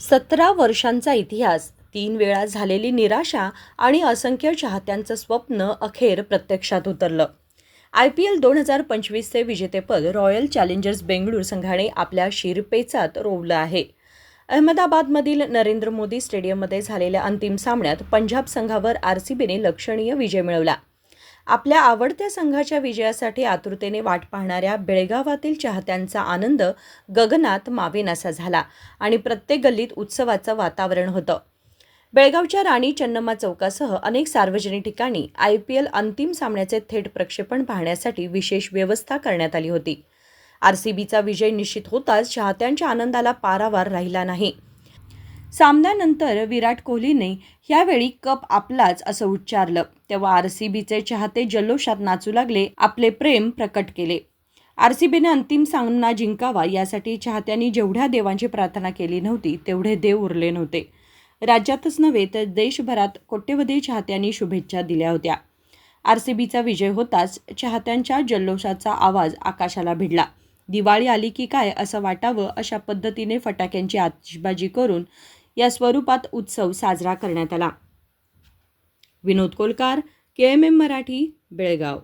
सतरा वर्षांचा इतिहास तीन वेळा झालेली निराशा आणि असंख्य चाहत्यांचं स्वप्न अखेर प्रत्यक्षात उतरलं. आय पी एल दोन हजार पंचवीसचे विजेतेपद रॉयल चॅलेंजर्स बेंगळूर संघाने आपल्या शिरपेचात रोवलं आहे. अहमदाबादमधील नरेंद्र मोदी स्टेडियममध्ये झालेल्या अंतिम सामन्यात पंजाब संघावर आर सी बीने लक्षणीय विजय मिळवला. आपल्या आवडत्या संघाच्या विजयासाठी आतुरतेने वाट पाहणाऱ्या बेळगावातील चाहत्यांचा आनंद गगनात मावेनासा झाला आणि प्रत्येक गल्लीत उत्सवाचं वातावरण होतं. बेळगावच्या राणी चन्नम्मा चौकासह अनेक सार्वजनिक ठिकाणी आय पी एल अंतिम सामन्याचे थेट प्रक्षेपण पाहण्यासाठी विशेष व्यवस्था करण्यात आली होती. आर सी बीचा विजय निश्चित होताच चाहत्यांच्या आनंदाला पारावार राहिला नाही. सामन्यानंतर विराट कोहलीने यावेळी कप आपलाच असं उच्चारलं. तेव्हा आर सी बीचे चाहते जल्लोषात नाचू लागले आपले प्रेम प्रकट केले. आर सी बीने अंतिम सामना जिंकावा यासाठी चाहत्यांनी जेवढ्या देवांची प्रार्थना केली नव्हती तेवढे देव उरले नव्हते. राज्यातच नव्हे तर देशभरात कोट्यवधी चाहत्यांनी शुभेच्छा दिल्या होत्या. आर सी बीचा विजय होताच चाहत्यांच्या जल्लोषाचा आवाज आकाशाला भिडला. दिवाळी आली की काय असं वाटावं अशा पद्धतीने फटाक्यांची आतिषबाजी करून या स्वरूपात उत्सव साजरा करण्यात आला. Vinod Kolkar K M M Marathi Belgaum.